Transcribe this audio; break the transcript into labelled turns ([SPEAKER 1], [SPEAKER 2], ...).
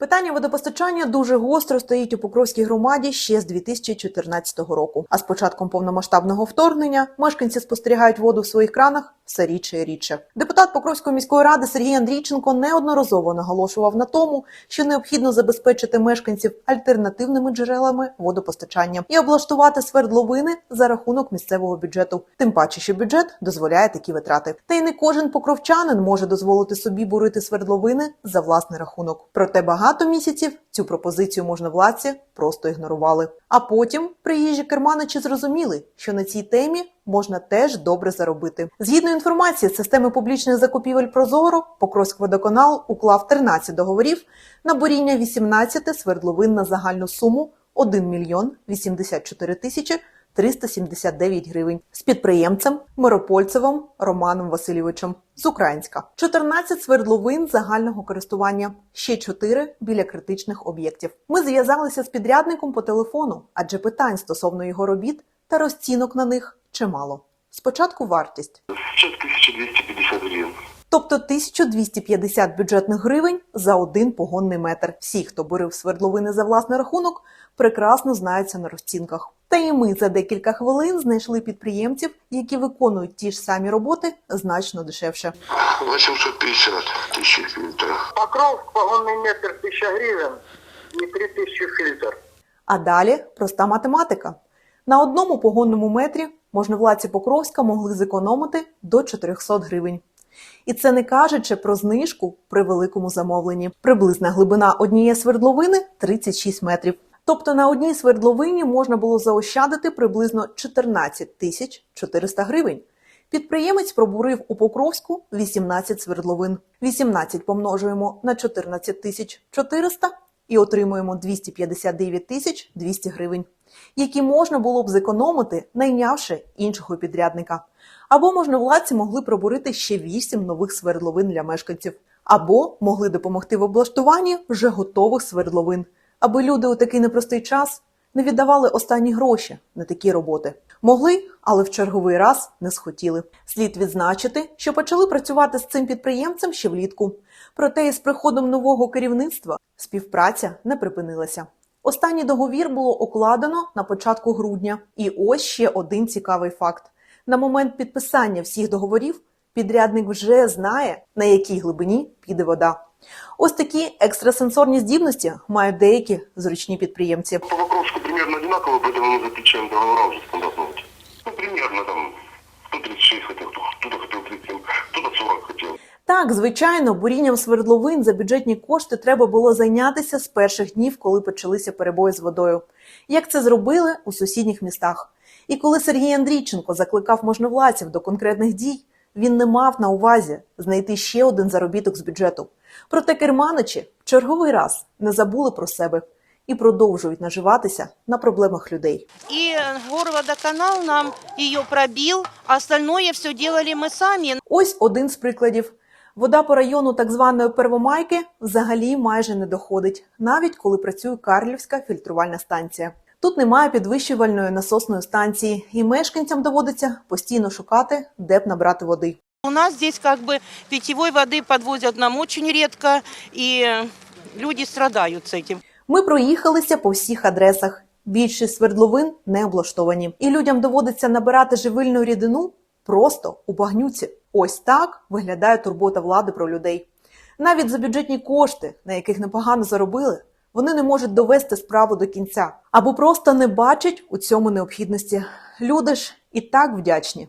[SPEAKER 1] Питання водопостачання дуже гостро стоїть у Покровській громаді ще з 2014 року. А з початком повномасштабного вторгнення мешканці спостерігають воду в своїх кранах все рідше і рідше. Депутат Покровської міської ради Сергій Андрійченко неодноразово наголошував на тому, що необхідно забезпечити мешканців альтернативними джерелами водопостачання і облаштувати свердловини за рахунок місцевого бюджету. Тим паче, що бюджет дозволяє такі витрати. Та й не кожен покровчанин може дозволити собі бурити свердловини за власний рахунок. Проте багато місяців цю пропозицію можновладці просто ігнорували. А потім приїжджі керманичі зрозуміли, що на цій темі можна теж добре заробити. Згідно інформації з системи публічних закупівель Прозоро, Покровськводоканал уклав 13 договорів на буріння 18 свердловин на загальну суму 1 мільйон 84 тисячі 379 гривень з підприємцем Миропольцевим Романом Васильовичем з Українська. 14 свердловин загального користування, ще 4 біля критичних об'єктів. Ми зв'язалися з підрядником по телефону, адже питань стосовно його робіт та розцінок на них чимало. Спочатку вартість,
[SPEAKER 2] Сейчас 1250 гривен.
[SPEAKER 1] тобто 1250 бюджетних гривень за один погонний метр. Всі, хто бурив свердловини за власний рахунок, прекрасно знаються на розцінках. Та і ми за декілька хвилин знайшли підприємців, які виконують ті ж самі роботи значно дешевше.
[SPEAKER 2] 850 тысяч фильтров.
[SPEAKER 3] Покров, погонный метр 1000 гривен и 3000 фильтр.
[SPEAKER 1] А далі проста математика. На одному погонному метрі можновладці Покровська могли зекономити до 400 гривень. І це не кажучи про знижку при великому замовленні. Приблизна глибина однієї свердловини 36 метрів. Тобто на одній свердловині можна було заощадити приблизно 14 тисяч 400 гривень. Підприємець пробурив у Покровську 18 свердловин. 18 помножуємо на 14 тисяч 400 і отримуємо 259 тисяч 200 гривень, які можна було б зекономити, найнявши іншого підрядника. Або можновладці могли пробурити ще 8 нових свердловин для мешканців, або могли допомогти в облаштуванні вже готових свердловин, аби люди у такий непростий час не віддавали останні гроші на такі роботи. Могли, але в черговий раз не схотіли. Слід відзначити, що почали працювати з цим підприємцем ще влітку. Проте із приходом нового керівництва співпраця не припинилася. Останній договір було укладено на початку грудня. І ось ще один цікавий факт: на момент підписання всіх договорів підрядник вже знає, на якій глибині піде вода. Ось такі екстрасенсорні здібності мають деякі зручні підприємці.
[SPEAKER 2] По Покровску примерно одинаково, поэтому мы заключаем договора уже стандартные. Ну, примерно там, кто 36 хотел, кто- кто-то хотел 37, кто-то 40 хотел.
[SPEAKER 1] Так, звичайно, бурінням свердловин за бюджетні кошти треба було зайнятися з перших днів, коли почалися перебої з водою. Як це зробили у сусідніх містах. І коли Сергій Андрійченко закликав можновладців до конкретних дій, він не мав на увазі знайти ще один заробіток з бюджету. Проте керманичі в черговий раз не забули про себе і продовжують наживатися на проблемах людей.
[SPEAKER 4] Э, горводоканал нам ее пробил, а остальное все делали мы сами.
[SPEAKER 1] Ось один з прикладів. Вода по району так званої Первомайки взагалі майже не доходить, навіть коли працює Карлівська фільтрувальна станція. Тут немає підвищувальної насосної станції, і мешканцям доводиться постійно шукати, де б набрати води.
[SPEAKER 4] У нас здесь как бы питьевой воды подвозят нам очень редко, и э, люди страдают с этим.
[SPEAKER 1] Ми проїхалися по всіх адресах. Більшість свердловин не облаштовані, і людям доводиться набирати живильну рідину просто у багнюці. Ось так виглядає турбота влади про людей. Навіть за бюджетні кошти, на яких непогано заробили, вони не можуть довести справу до кінця або просто не бачать у цьому необхідності. Люди ж і так вдячні